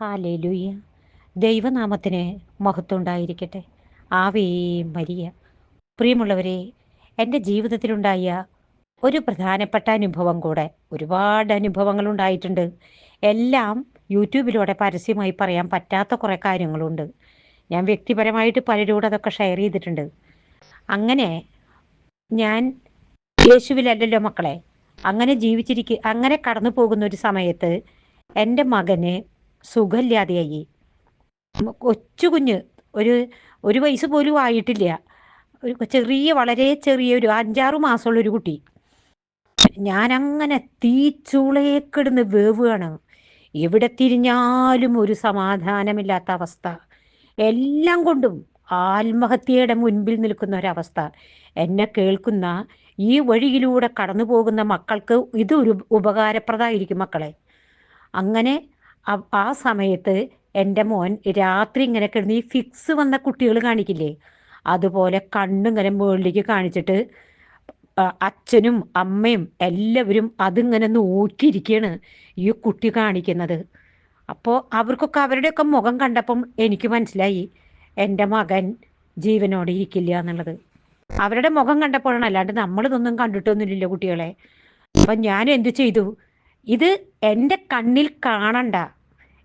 Hallelujah. ദൈവനാമത്തിന് മഹത്വം ഉണ്ടായിരിക്കട്ടെ ആവേ മരിയ. പ്രിയമുള്ളവരെ എന്റെ ജീവിതത്തിലുണ്ടായ ഒരു പ്രധാനപ്പെട്ട അനുഭവം കൂടെ ഒരുപാട് അനുഭവങ്ങൾ ഉണ്ടായിട്ടുണ്ട് എല്ലാം യൂട്യൂബിലൂടെ പരസ്യമായി പറയാൻ പറ്റാത്ത കുറേ കാര്യങ്ങളുണ്ട്. ഞാൻ വ്യക്തിപരമായിട്ട് പലരോട് അതൊക്കെ ഷെയർ ചെയ്തിട്ടുണ്ട്. അങ്ങനെ ഞാൻ യേശുവിലല്ലല്ലോ മക്കളെ. അങ്ങനെ ജീവിച്ചിരിക്കുക അങ്ങനെ കടന്നു പോകുന്ന ഒരു സമയത്ത് എന്റെ മകന് സുഖമില്ലാതെയായി. കൊച്ചു കുഞ്ഞ് ഒരു ഒരു വയസ്സ് പോലും ആയിട്ടില്ല. ഒരു ചെറിയ വളരെ ചെറിയ ഒരു അഞ്ചാറ് മാസമുള്ള ഒരു കുട്ടി. ഞാനങ്ങനെ തീച്ചൂളേക്കിടുന്ന് വേവുകയാണ്. എവിടെ തിരിഞ്ഞാലും ഒരു സമാധാനമില്ലാത്ത അവസ്ഥ. എല്ലാം കൊണ്ടും ആത്മഹത്യയുടെ മുൻപിൽ നിൽക്കുന്ന ഒരവസ്ഥ. എന്നെ കേൾക്കുന്ന ഈ വഴിയിലൂടെ കടന്നു പോകുന്ന മക്കൾക്ക് ഇത് ഒരു ഉപകാരപ്രദമായിരിക്കും മക്കളെ. അങ്ങനെ ആ സമയത്ത് എന്റെ മോൻ രാത്രി ഇങ്ങനെ കിടന്ന് ഈ ഫിക്സ് വന്ന കുട്ടികൾ കാണിക്കില്ലേ? അതുപോലെ കണ്ണിങ്ങനെ മുകളിലേക്ക് കാണിച്ചിട്ട് അച്ഛനും അമ്മയും എല്ലാവരും അതിങ്ങനെ നോക്കിയിരിക്കുകയാണ് ഈ കുട്ടി കാണിക്കുന്നത്. അപ്പോൾ അവർക്കൊക്കെ അവരുടെയൊക്കെ മുഖം കണ്ടപ്പം എനിക്ക് മനസ്സിലായി എന്റെ മകൻ ജീവനോടെ ഇരിക്കില്ല എന്നുള്ളത്. അവരുടെ മുഖം കണ്ടപ്പോഴാണ് അല്ലാണ്ട് നമ്മളിതൊന്നും കണ്ടിട്ടൊന്നുമില്ലല്ലോ കുട്ടികളെ. അപ്പം ഞാൻ എന്തു ചെയ്തു? ഇത് എന്റെ കണ്ണിൽ കാണണ്ട.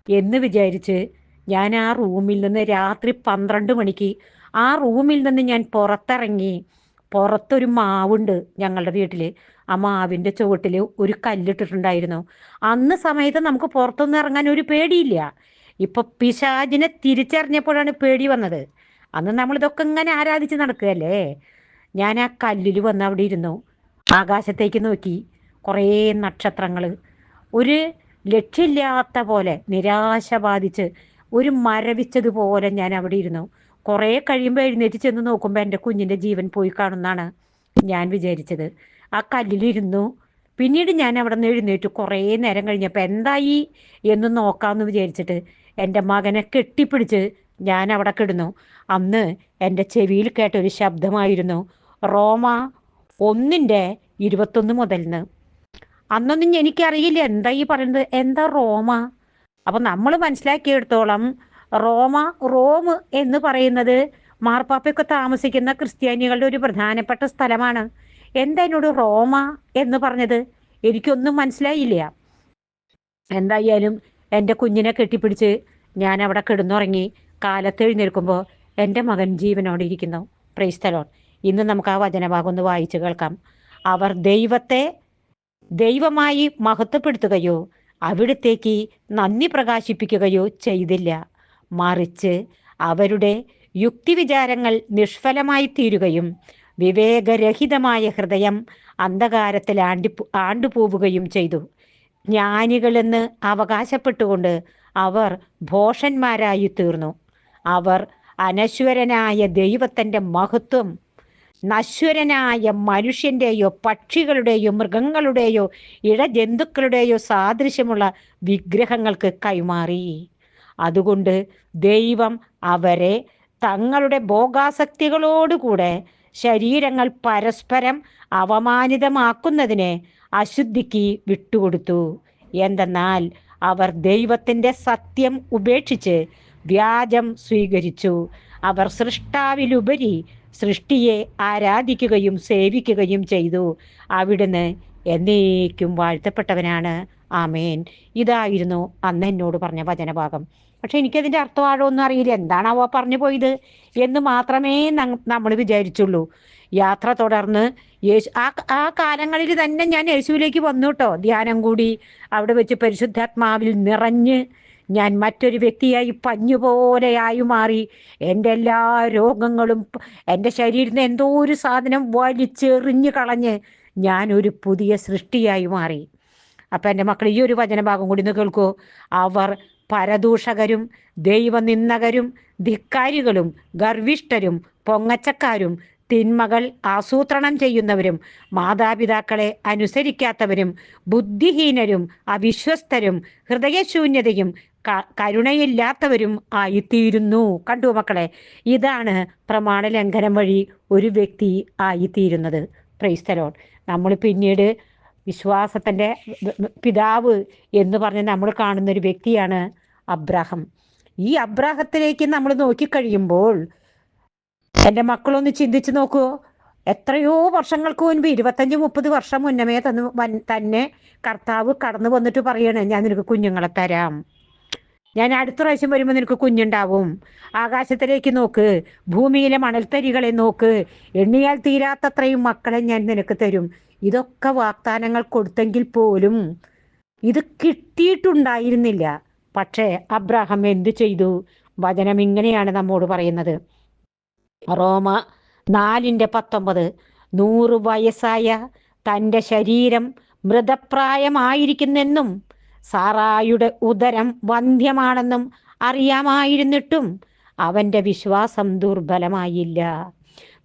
എന്ന് വിചാരിച്ച് ഞാൻ ആ റൂമിൽ നിന്ന് രാത്രി പന്ത്രണ്ട് മണിക്ക് ആ റൂമിൽ നിന്ന് ഞാൻ പുറത്തിറങ്ങി പുറത്തൊരു മാവുണ്ട് ഞങ്ങളുടെ വീട്ടിൽ ആ മാവിന്റെ ചുവട്ടിൽ ഒരു കല്ലിട്ടിട്ടുണ്ടായിരുന്നു. അന്ന് സമയത്ത് നമുക്ക് പുറത്തൊന്നും ഇറങ്ങാൻ ഒരു പേടിയില്ല. ഇപ്പൊ പിശാജിനെ തിരിച്ചറിഞ്ഞപ്പോഴാണ് പേടി വന്നത്. അന്ന് നമ്മളിതൊക്കെ ഇങ്ങനെ ആരാധിച്ച് നടക്കുകയല്ലേ? ഞാൻ ആ കല്ലിൽ വന്ന് അവിടെ ഇരുന്നു. ആകാശത്തേക്ക് നോക്കി കുറേ നക്ഷത്രങ്ങൾ ഒരു ലക്ഷ്യമില്ലാത്ത പോലെ നിരാശ ബാധിച്ച് ഒരു മരവിച്ചതുപോലെ ഞാൻ അവിടെ ഇരുന്നു. കുറേ കഴിയുമ്പോൾ എഴുന്നേറ്റ് ചെന്ന് നോക്കുമ്പോൾ എന്റെ കുഞ്ഞിന്റെ ജീവൻ പോയി കാണുന്നാണ് ഞാൻ വിചാരിച്ചത്. ആ കല്ലിലിരുന്നു. പിന്നീട് ഞാൻ അവിടെ നിന്ന് എഴുന്നേറ്റ്. കുറേ നേരം കഴിഞ്ഞപ്പോൾ എന്തായി എന്ന് നോക്കാമെന്ന് വിചാരിച്ചിട്ട് എന്റെ മകനെ കെട്ടിപ്പിടിച്ച് ഞാൻ അവിടെ കിടന്നു. അന്ന് എന്റെ ചെവിയിൽ കേട്ട ഒരു ശബ്ദമായിരുന്നു റോമ ഒന്നിന്റെ ഇരുപത്തൊന്ന് മുതൽന്ന്. അന്നൊന്നും എനിക്കറിയില്ല. എന്താ ഈ പറയുന്നത്? എന്താ റോമ? അപ്പം നമ്മൾ മനസ്സിലാക്കിയെടുത്തോളം റോമ റോം എന്ന് പറയുന്നത് മാർപ്പാപ്പയൊക്കെ താമസിക്കുന്ന ക്രിസ്ത്യാനികളുടെ ഒരു പ്രധാനപ്പെട്ട സ്ഥലമാണ്. എന്താ എന്നോട് റോമ എന്ന് പറഞ്ഞത്? എനിക്കൊന്നും മനസ്സിലായില്ല. എന്തായാലും എന്റെ കുഞ്ഞിനെ കെട്ടിപ്പിടിച്ച് ഞാൻ അവിടെ കിടന്നുറങ്ങി കാലത്ത് എഴുന്നേൽക്കുമ്പോൾ എന്റെ മകൻ ജീവനോടെ ഇരിക്കുന്നു. പ്രൈസ്തലോൺ ഇന്ന് നമുക്ക് ആ വചനഭാഗം ഒന്ന് വായിച്ചു കേൾക്കാം. അവർ ദൈവത്തെ ദൈവമായി മഹത്വപ്പെടുത്തുകയോ അവിടത്തേക്ക് നന്ദി പ്രകാശിപ്പിക്കുകയോ ചെയ്തില്ല. മറിച്ച് അവരുടെ യുക്തിവിചാരങ്ങൾ നിഷ്ഫലമായി തീരുകയും വിവേകരഹിതമായ ഹൃദയം അന്ധകാരത്തിൽ ആണ്ടി ആണ്ടുപോവുകയും ചെയ്തു. ജ്ഞാനികളെന്ന് അവകാശപ്പെട്ടുകൊണ്ട് അവർ ഭോഷന്മാരായി തീർന്നു. അവർ അനശ്വരനായ ദൈവത്തിന്റെ മഹത്വം നശ്വരനായ മനുഷ്യന്റെയോ പക്ഷികളുടെയോ മൃഗങ്ങളുടെയോ ഇഴജന്തുക്കളുടെയോ സാദൃശ്യമുള്ള വിഗ്രഹങ്ങൾക്ക് കൈമാറി. അതുകൊണ്ട് ദൈവം അവരെ തങ്ങളുടെ ഭോഗാസക്തികളോടുകൂടെ ശരീരങ്ങൾ പരസ്പരം അവമാനിതമാക്കുന്നതിന് അശുദ്ധിക്ക് വിട്ടുകൊടുത്തു. എന്തെന്നാൽ അവർ ദൈവത്തിന്റെ സത്യം ഉപേക്ഷിച്ച് വ്യാജം സ്വീകരിച്ചു. അവർ സൃഷ്ടാവിലുപരി സൃഷ്ടിയെ ആരാധിക്കുകയും സേവിക്കുകയും ചെയ്തു. അവിടുന്ന് എന്നേക്കും വാഴ്ത്തപ്പെട്ടവനാണ്. ആമേൻ. ഇതായിരുന്നു അന്ന് എന്നോട് പറഞ്ഞ വചനഭാഗം. പക്ഷെ എനിക്കതിന്റെ അർത്ഥമാഴമൊന്നും അറിയില്ല. എന്താണാവോ പറഞ്ഞു പോയത് എന്ന് മാത്രമേ നമ്മൾ വിചാരിച്ചുള്ളൂ. യാത്ര തുടർന്ന് യേശു ആ ആ കാലങ്ങളിൽ തന്നെ ഞാൻ യേശുവിലേക്ക് വന്നു കേട്ടോ. ധ്യാനം കൂടി അവിടെ വെച്ച് പരിശുദ്ധാത്മാവിൽ നിറഞ്ഞ് ഞാൻ മറ്റൊരു വ്യക്തിയായി പഞ്ഞുപോലെയായി മാറി. എന്റെ എല്ലാ രോഗങ്ങളും എന്റെ ശരീരത്തിൽ എന്തോ ഒരു സാധനം വലിച്ചെറിഞ്ഞ് കളഞ്ഞ് ഞാൻ ഒരു പുതിയ സൃഷ്ടിയായി മാറി. അപ്പം എന്റെ മക്കൾ ഈ ഒരു വചനഭാഗം കൂടി ഒന്ന് കേൾക്കൂ. അവർ പരദൂഷകരും ദൈവനിന്ദകരും ധിക്കാരികളും ഗർവിഷ്ഠരും പൊങ്ങച്ചക്കാരും തിന്മകൾ ആസൂത്രണം ചെയ്യുന്നവരും മാതാപിതാക്കളെ അനുസരിക്കാത്തവരും ബുദ്ധിഹീനരും അവിശ്വസ്തരും ഹൃദയശൂന്യതയും കരുണയില്ലാത്തവരും ആയിത്തീരുന്നു. കണ്ടു മക്കളെ ഇതാണ് പ്രമാണ ലംഘനം വഴി ഒരു വ്യക്തി ആയിത്തീരുന്നത്. പ്രൈസ്തലോൺ നമ്മൾ പിന്നീട് വിശ്വാസത്തിന്റെ പിതാവ് എന്ന് പറഞ്ഞ് നമ്മൾ കാണുന്ന ഒരു വ്യക്തിയാണ് അബ്രാഹം. ഈ അബ്രാഹത്തിലേക്ക് നമ്മൾ നോക്കിക്കഴിയുമ്പോൾ എന്റെ മക്കളൊന്ന് ചിന്തിച്ച് നോക്കുമോ എത്രയോ വർഷങ്ങൾക്ക് മുൻപ് ഇരുപത്തഞ്ച് മുപ്പത് വർഷം മുന്നമേ തന്നെ തന്നെ കർത്താവ് കടന്നു വന്നിട്ട് പറയണേ ഞാൻ നിനക്ക് കുഞ്ഞുങ്ങളെ തരാം. ഞാൻ അടുത്ത പ്രാവശ്യം വരുമ്പോൾ നിനക്ക് കുഞ്ഞുണ്ടാവും. ആകാശത്തിലേക്ക് നോക്ക്. ഭൂമിയിലെ മണൽത്തരികളെ നോക്ക്. എണ്ണിയാൽ തീരാത്തത്രയും മക്കളെ ഞാൻ നിനക്ക് തരും. ഇതൊക്കെ വാഗ്ദാനങ്ങൾ കൊടുത്തെങ്കിൽ പോലും ഇത് കിട്ടിയിട്ടുണ്ടായിരുന്നില്ല. പക്ഷേ അബ്രാഹം എന്തു ചെയ്തു? വചനം ഇങ്ങനെയാണ് നമ്മോട് പറയുന്നത്. റോമ നാലിന്റെ പത്തൊമ്പത്. നൂറ് വയസ്സായ തന്റെ ശരീരം മൃതപ്രായമായിരിക്കുന്നെന്നും സാറായുടെ ഉദരം വന്ധ്യമാണെന്നും അറിയാമായിരുന്നിട്ടും അവന്റെ വിശ്വാസം ദുർബലമായില്ല.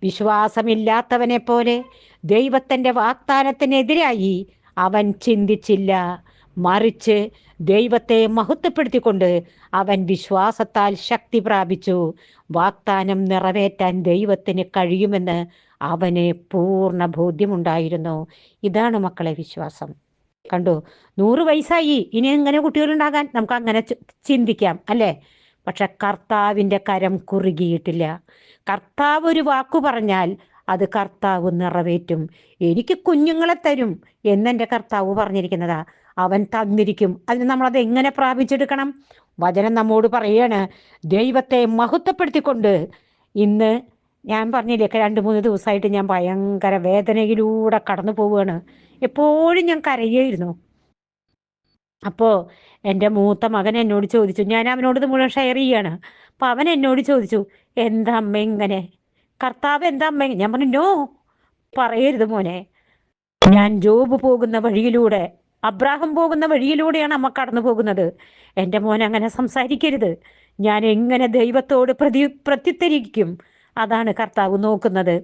വിശ്വാസമില്ലാത്തവനെ പോലെ ദൈവത്തിന്റെ വാഗ്ദാനത്തിനെതിരായി അവൻ ചിന്തിച്ചില്ല. മറിച്ച് ദൈവത്തെ മഹത്വപ്പെടുത്തിക്കൊണ്ട് അവൻ വിശ്വാസത്താൽ ശക്തി പ്രാപിച്ചു. വാഗ്ദാനം നിറവേറ്റാൻ ദൈവത്തിന് കഴിയുമെന്ന് അവന് പൂർണ ബോധ്യമുണ്ടായിരുന്നു. ഇതാണ് മക്കളെ വിശ്വാസം. കണ്ടു? നൂറ് വയസ്സായി. ഇനി എങ്ങനെ കുട്ടികളുണ്ടാകാൻ? നമുക്ക് അങ്ങനെ ചിന്തിക്കാം അല്ലേ? പക്ഷെ കർത്താവിന്റെ കരം കുറുകിയിട്ടില്ല. കർത്താവ് ഒരു വാക്കു പറഞ്ഞാൽ അത് കർത്താവ് നിറവേറ്റും. എനിക്ക് കുഞ്ഞുങ്ങളെ തരും എന്നെന്റെ കർത്താവ് പറഞ്ഞിരിക്കുന്നതാ. അവൻ തന്നിരിക്കും. അതിന് നമ്മളത് എങ്ങനെ പ്രാപിച്ചെടുക്കണം? വചനം നമ്മോട് പറയാണ് ദൈവത്തെ മഹത്വപ്പെടുത്തിക്കൊണ്ട് ഇന്ന് ഞാൻ പറഞ്ഞില്ലേ രണ്ട് മൂന്ന് ദിവസമായിട്ട് ഞാൻ ഭയങ്കര വേദനയിലൂടെ കടന്നു പോവുകയാണ്. എപ്പോഴും ഞാൻ കരയായിരുന്നു അപ്പോൾ എന്റെ മൂത്ത മകൻ എന്നോട് ചോദിച്ചു ഞാൻ അവനോട് ഇത് മുഴുവൻ ഷെയർ ചെയ്യാണ് അപ്പം അവൻ എന്നോട് ചോദിച്ചു എന്താ അമ്മ ഇങ്ങനെ? കർത്താവ് എന്താ അമ്മ? ഞാൻ പറഞ്ഞു നോ പറയരുത് മോനെ. ഞാൻ ജോബ് പോകുന്ന വഴിയിലൂടെ അബ്രാഹം പോകുന്ന വഴിയിലൂടെയാണ് അമ്മ കടന്നു പോകുന്നത്. എന്റെ മോൻ അങ്ങനെ സംസാരിക്കരുത്. ഞാൻ എങ്ങനെ ദൈവത്തോട് പ്രതി പ്രത്യുത്തരിക്കും? അതാണ് കർത്താവ് നോക്കുന്നത്.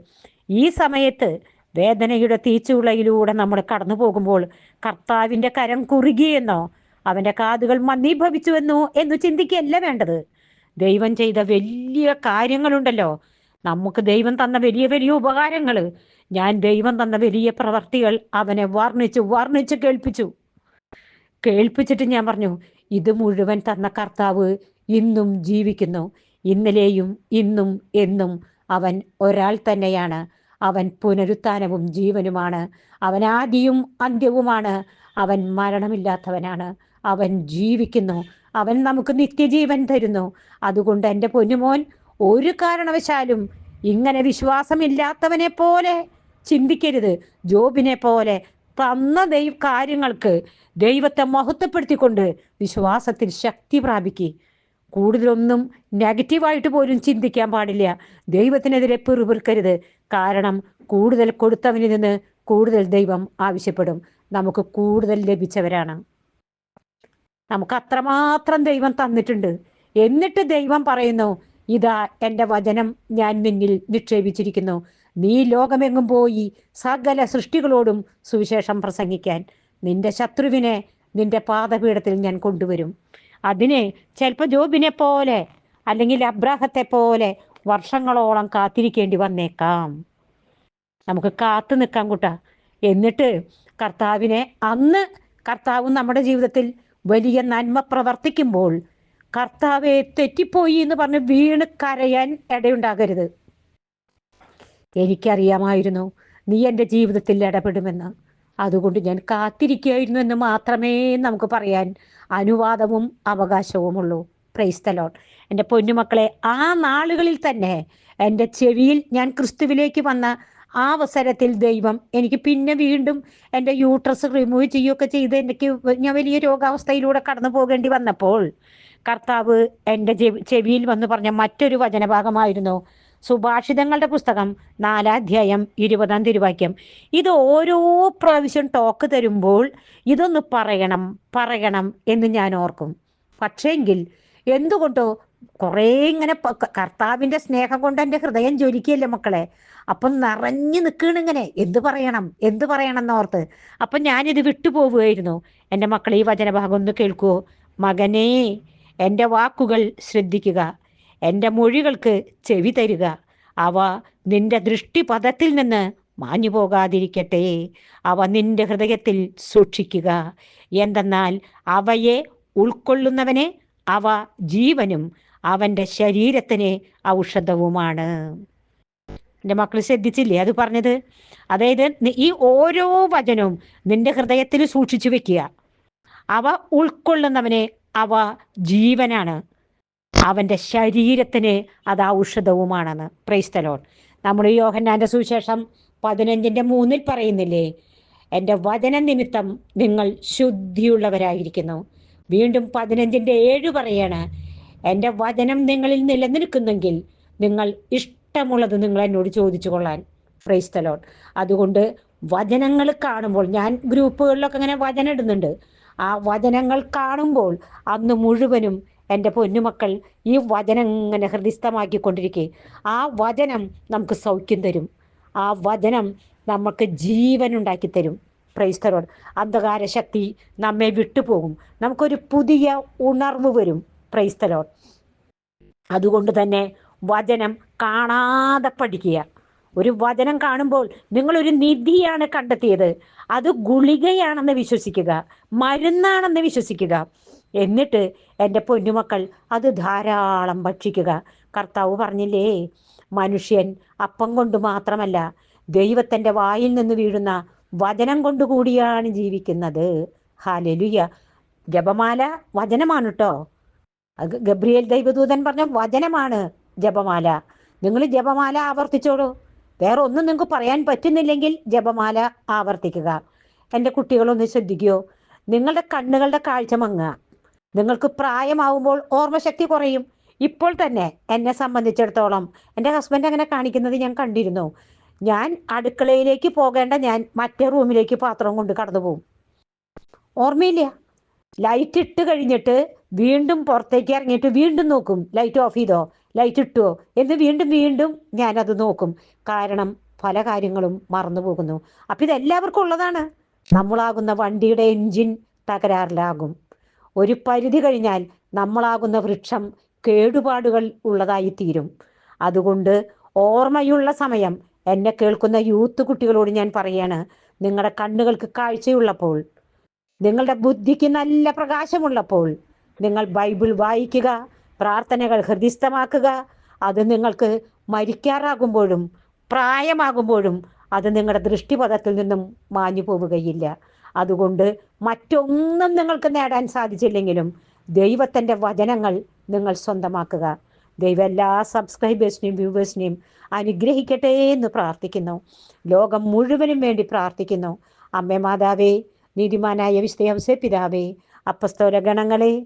ഈ സമയത്ത് വേദനയുടെ തീച്ചുളയിലൂടെ നമ്മൾ കടന്നു പോകുമ്പോൾ കർത്താവിന്റെ കരം കുറുകിയെന്നോ അവന്റെ കാതുകൾ മന്ദീഭവിച്ചുവെന്നോ എന്ന് ചിന്തിക്കുകയല്ല വേണ്ടത്. ദൈവം ചെയ്ത വലിയ കാര്യങ്ങളുണ്ടല്ലോ. നമുക്ക് ദൈവം തന്ന വലിയ വലിയ ഉപകാരങ്ങൾ. ഞാൻ ദൈവം തന്ന വലിയ പ്രവർത്തികൾ അവനെ വർണിച്ചു വർണിച്ച് കേൾപ്പിച്ചു. കേൾപ്പിച്ചിട്ട് ഞാൻ പറഞ്ഞു ഇത് മുഴുവൻ തന്ന കർത്താവ് ഇന്നും ജീവിക്കുന്നു. ഇന്നലെയും ഇന്നും എന്നും അവൻ ഒരാൾ തന്നെയാണ്. അവൻ പുനരുത്ഥാനവും ജീവനുമാണ്. അവൻ ആദിയും അന്ത്യവുമാണ്. അവൻ മരണമില്ലാത്തവനാണ്. അവൻ ജീവിക്കുന്നു. അവൻ നമുക്ക് നിത്യജീവൻ തരുന്നു. അതുകൊണ്ട് എന്റെ പൊന്നുമോൻ ഒരു കാരണവശാലും ഇങ്ങനെ വിശ്വാസമില്ലാത്തവനെ പോലെ ചിന്തിക്കരുത്. ജോബിനെ പോലെ തന്ന ദൈവ കാര്യങ്ങൾക്ക് ദൈവത്തെ മഹത്വപ്പെടുത്തിക്കൊണ്ട് വിശ്വാസത്തിൽ ശക്തി പ്രാപിക്കുക കൂടുതലൊന്നും നെഗറ്റീവായിട്ട് പോലും ചിന്തിക്കാൻ പാടില്ല. ദൈവത്തിനെതിരെ പിറുപിറുക്കരുത്. കാരണം കൂടുതൽ കൊടുത്തവനിൽ നിന്ന് കൂടുതൽ ദൈവം ആവശ്യപ്പെടും. നമുക്ക് കൂടുതൽ ലഭിച്ചവരാണ്. നമുക്ക് അത്രമാത്രം ദൈവം തന്നിട്ടുണ്ട്. എന്നിട്ട് ദൈവം പറയുന്നു ഇതാ എന്റെ വചനം ഞാൻ നിന്നിൽ നിക്ഷേപിച്ചിരിക്കുന്നു. നീ ലോകമെങ്ങും പോയി സകല സൃഷ്ടികളോടും സുവിശേഷം പ്രസംഗിക്കാൻ. നിന്റെ ശത്രുവിനെ നിന്റെ പാദപീഠത്തിൽ ഞാൻ കൊണ്ടുവരും. അതിന് ചിലപ്പോൾ ജോബിനെ പോലെ അല്ലെങ്കിൽ അബ്രാഹത്തെ പോലെ വർഷങ്ങളോളം കാത്തിരിക്കേണ്ടി വന്നേക്കാം. നമുക്ക് കാത്തു നിൽക്കാം കൂട്ട. എന്നിട്ട് കർത്താവിനെ അന്ന് കർത്താവ് നമ്മുടെ ജീവിതത്തിൽ വലിയ നന്മ പ്രവർത്തിക്കുമ്പോൾ കർത്താവെ തെറ്റിപ്പോയി എന്ന് പറഞ്ഞ് വീണ് കരയാൻ ഇടയുണ്ടാകരുത്. എനിക്കറിയാമായിരുന്നു നീ എന്റെ ജീവിതത്തിൽ ഇടപെടുമെന്ന്. അതുകൊണ്ട് ഞാൻ കാത്തിരിക്കുകയായിരുന്നു എന്ന് മാത്രമേ നമുക്ക് പറയാൻ അനുവാദവും അവകാശവുമുള്ളൂ പ്രൈസ് തലോട്ട് എന്റെ പൊന്നുമക്കളെ ആ നാളുകളിൽ തന്നെ എന്റെ ചെവിയിൽ ഞാൻ ക്രിസ്തുവിലേക്ക് വന്ന ആ അവസരത്തിൽ ദൈവം എനിക്ക് പിന്നെ വീണ്ടും എന്റെ യൂട്രസ് റിമൂവ് ചെയ്യുകയൊക്കെ ചെയ്ത് എനിക്ക് ഞാൻ വലിയ രോഗാവസ്ഥയിലൂടെ കടന്നു പോകേണ്ടി വന്നപ്പോൾ കർത്താവ് എന്റെ ചെവിയിൽ വന്ന് പറഞ്ഞ മറ്റൊരു വചനഭാഗമായിരുന്നു സുഭാഷിതങ്ങളുടെ പുസ്തകം നാലാധ്യായം ഇരുപതാം തിരുവാക്യം. ഇത് ഓരോ പ്രാവശ്യം ടോക്ക് തരുമ്പോൾ ഇതൊന്ന് പറയണം പറയണം എന്ന് ഞാൻ ഓർക്കും. പക്ഷേങ്കിൽ എന്തുകൊണ്ടോ കുറേ ഇങ്ങനെ കർത്താവിന്റെ സ്നേഹം കൊണ്ട് എന്റെ ഹൃദയം ജ്വലിക്കുകയല്ലേ മക്കളെ? അപ്പം നിറഞ്ഞു നിൽക്കുകയാണ് ഇങ്ങനെ. എന്ത് പറയണം എന്ത് പറയണം എന്നോർത്ത് അപ്പം ഞാനിത് വിട്ടുപോവുകയായിരുന്നു എന്റെ മക്കളെ ഈ വചനഭാഗം ഒന്ന് കേൾക്കുമോ മകനേ എന്റെ വാക്കുകൾ ശ്രദ്ധിക്കുക. എന്റെ മൊഴികൾക്ക് ചെവി തരിക. അവ നിന്റെ ദൃഷ്ടിപഥത്തിൽ നിന്ന് മാഞ്ഞു പോകാതിരിക്കട്ടെ. അവ നിന്റെ ഹൃദയത്തിൽ സൂക്ഷിക്കുക. എന്തെന്നാൽ അവയെ ഉൾക്കൊള്ളുന്നവനെ അവ ജീവനും അവന്റെ ശരീരത്തിന് ഔഷധവുമാണ്. എന്റെ മക്കൾ ശ്രദ്ധിച്ചില്ലേ അത് പറഞ്ഞത്? അതായത് ഈ ഓരോ വചനവും നിന്റെ ഹൃദയത്തിൽ സൂക്ഷിച്ചു വെക്കുക. അവ ഉൾക്കൊള്ളുന്നവനെ അവ ജീവനാണ്. അവന്റെ ശരീരത്തിന് അത് ഔഷധവുമാണെന്ന്. പ്രൈസ്തലോൺ നമ്മുടെ യോഹന്നാന്റെ സുവിശേഷം പതിനഞ്ചിന്റെ മൂന്നിൽ പറയുന്നില്ലേ എന്റെ വചന നിമിത്തം നിങ്ങൾ ശുദ്ധിയുള്ളവരായിരിക്കുന്നു. വീണ്ടും പതിനഞ്ചിന്റെ ഏഴ് പറയാണ് എന്റെ വചനം നിങ്ങളിൽ നിലനിൽക്കുന്നെങ്കിൽ നിങ്ങൾ ഇഷ്ടമുള്ളത് നിങ്ങൾ എന്നോട് ചോദിച്ചു കൊള്ളാൻ പ്രൈസ്തലോൺ അതുകൊണ്ട് വചനങ്ങൾ കാണുമ്പോൾ ഞാൻ ഗ്രൂപ്പുകളിലൊക്കെ ഇങ്ങനെ വചനം ഇടുന്നുണ്ട്. ആ വചനങ്ങൾ കാണുമ്പോൾ അന്ന് മുഴുവനും എന്റെ പൊന്നുമക്കൾ ഈ വചനം ഇങ്ങനെ ഹൃദയസ്ഥമാക്കിക്കൊണ്ടിരിക്കെ ആ വചനം നമുക്ക് സൗഖ്യം തരും. ആ വചനം നമുക്ക് ജീവൻ ഉണ്ടാക്കി തരും പ്രൈസ്തരോട് അന്ധകാര ശക്തി നമ്മെ വിട്ടുപോകും. നമുക്കൊരു പുതിയ ഉണർവ് വരും. പ്രൈസ്തലോട് അതുകൊണ്ട് തന്നെ വചനം കാണാതെ പഠിക്കുക. ഒരു വചനം കാണുമ്പോൾ നിങ്ങൾ ഒരു നിധിയാണ് കണ്ടെത്തിയത്. അത് ഗുളികയാണെന്ന് വിശ്വസിക്കുക മരുന്നാണെന്ന് വിശ്വസിക്കുക. എന്നിട്ട് എന്റെ പൊന്നുമക്കൾ അത് ധാരാളം ഭക്ഷിക്കുക. കർത്താവ് പറഞ്ഞില്ലേ മനുഷ്യൻ അപ്പം കൊണ്ട് മാത്രമല്ല ദൈവത്തിന്റെ വായിൽ നിന്ന് വീഴുന്ന വചനം കൊണ്ടുകൂടിയാണ് ജീവിക്കുന്നത്. ഹാലലുയ ജപമാല വചനമാണ് കേട്ടോ ഗബ്രിയേൽ ദൈവദൂതൻ പറഞ്ഞ വചനമാണ് ജപമാല. നിങ്ങൾ ജപമാല ആവർത്തിച്ചോളൂ. വേറെ ഒന്നും നിങ്ങൾക്ക് പറയാൻ പറ്റുന്നില്ലെങ്കിൽ ജപമാല ആവർത്തിക്കുക. എന്റെ കുട്ടികളൊന്ന് ശ്രദ്ധിക്കുകയോ നിങ്ങളുടെ കണ്ണുകളുടെ കാഴ്ച മങ്ങുക. നിങ്ങൾക്ക് പ്രായമാവുമ്പോൾ ഓർമ്മശക്തി കുറയും. ഇപ്പോൾ തന്നെ എന്നെ സംബന്ധിച്ചിടത്തോളം എന്റെ ഹസ്ബൻഡ് അങ്ങനെ കാണിക്കുന്നത് ഞാൻ കണ്ടിരുന്നു. ഞാൻ അടുക്കളയിലേക്ക് പോകേണ്ട ഞാൻ മറ്റേ റൂമിലേക്ക് പാത്രം കൊണ്ട് കടന്നു പോകും ഓർമ്മയില്ല? ലൈറ്റ് ഇട്ട് കഴിഞ്ഞിട്ട് വീണ്ടും പുറത്തേക്ക് ഇറങ്ങിയിട്ട് വീണ്ടും നോക്കും. ലൈറ്റ് ഓഫ് ചെയ്തോ? ലൈറ്റ് ഇട്ടുവോ എന്ന് വീണ്ടും വീണ്ടും ഞാനത് നോക്കും. കാരണം പല കാര്യങ്ങളും മറന്നു പോകുന്നു. അപ്പം ഇതെല്ലാവർക്കും ഉള്ളതാണ്. നമ്മളാകുന്ന വണ്ടിയുടെ എൻജിൻ തകരാറിലാകും. ഒരു പരിധി കഴിഞ്ഞാൽ നമ്മളാകുന്ന വൃക്ഷം കേടുപാടുകൾ ഉള്ളതായി തീരും. അതുകൊണ്ട് ഓർമ്മയുള്ള സമയം എന്നെ കേൾക്കുന്ന യൂത്ത് കുട്ടികളോട് ഞാൻ പറയാണ് നിങ്ങളുടെ കണ്ണുകൾക്ക് കാഴ്ചയുള്ളപ്പോൾ നിങ്ങളുടെ ബുദ്ധിക്ക് നല്ല പ്രകാശമുള്ളപ്പോൾ നിങ്ങൾ ബൈബിൾ വായിക്കുക പ്രാർത്ഥനകൾ ഹൃദിസ്ഥമാക്കുക അത് നിങ്ങൾക്ക് മരിക്കാറാകുമ്പോഴും പ്രായമാകുമ്പോഴും അത് നിങ്ങളുടെ ദൃഷ്ടിപഥത്തിൽ നിന്നും മാഞ്ഞു പോവുകയില്ല. അതുകൊണ്ട് മറ്റൊന്നും നിങ്ങൾക്ക് നേടാൻ സാധിച്ചില്ലെങ്കിലും ദൈവത്തിന്റെ വചനങ്ങൾ നിങ്ങൾ സ്വന്തമാക്കുക. ദൈവം എല്ലാ സബ്സ്ക്രൈബേഴ്സിനെയും വ്യൂവേഴ്സിനെയും അനുഗ്രഹിക്കട്ടെ എന്ന് പ്രാർത്ഥിക്കുന്നു. ലോകം മുഴുവനും വേണ്ടി പ്രാർത്ഥിക്കുന്നു. അമ്മേ മാതാവേ നീതിമാനായ വിശ്വസേ പിതാവേ അപ്പസ്തോര ഗണങ്ങളെ